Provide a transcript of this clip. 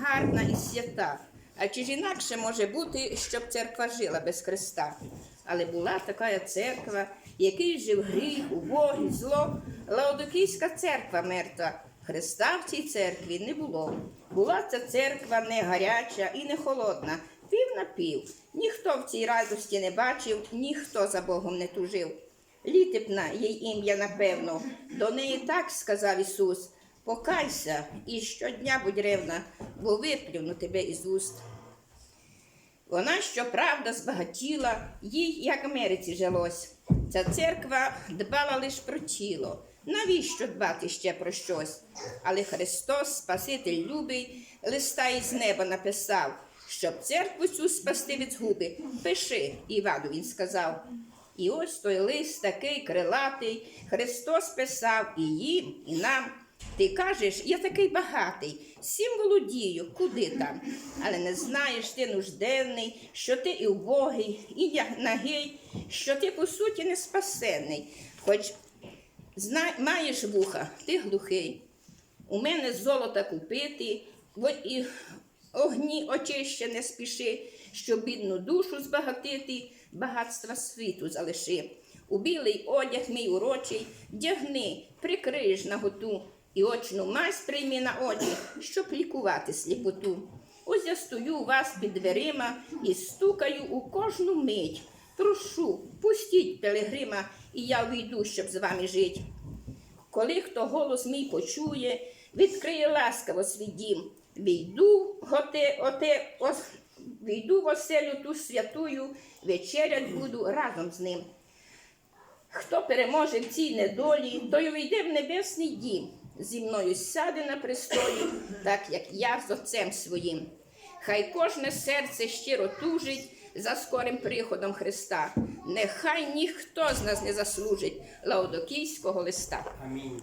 гарна і свята. А чи ж інакше може бути, щоб церква жила без Христа? Але була така церква, який жив гріх, убогий, зло, Лаодокійська церква мертва. Христа в цій церкві не було. Була ця церква не гаряча і не холодна, пів на пів. Ніхто в цій радості не бачив, ніхто за Богом не тужив. Літепна їй ім'я, напевно, до неї так сказав Ісус. Покайся і щодня будь ревна, бо виплюну тебе із уст. Вона, щоправда, збагатіла, їй, як Америці жилось. Ця церква дбала лише про тіло. Навіщо дбати ще про щось? Але Христос, Спаситель любий, листа із неба написав, щоб церкву цю спасти від згуби. Пиши, Івану він сказав. І ось той лист такий крилатий, Христос писав і їм, і нам. Ти кажеш, я такий багатий, всім володію, куди там. Але не знаєш ти нужденний, що ти і убогий, і я нагий, що ти по суті не спасенний. Хоч зна... маєш вуха, ти глухий. У мене золота купити, і огні очище не спіши, щоб бідну душу збагатити, багатства світу залиши. У білий одяг мій урочий, дягни, прикриєш наготу, і очну мазь прийми на очі, щоб лікувати сліпоту. Ось я стою у вас під дверима і стукаю у кожну мить. Прошу, пустіть пилигрима, і я вийду, щоб з вами жить. Коли хто голос мій почує, відкриє ласкаво свій дім. Війду, готе, оте, ос, війду в оселю ту святую, вечерять буду разом з ним. Хто переможе в цій недолі, той увійде в небесний дім, зі мною сяде на престолі, так як я з отцем своїм. Хай кожне серце щиро тужить за скорим приходом Христа. Нехай ніхто з нас не заслужить лаодокійського листа. Амінь.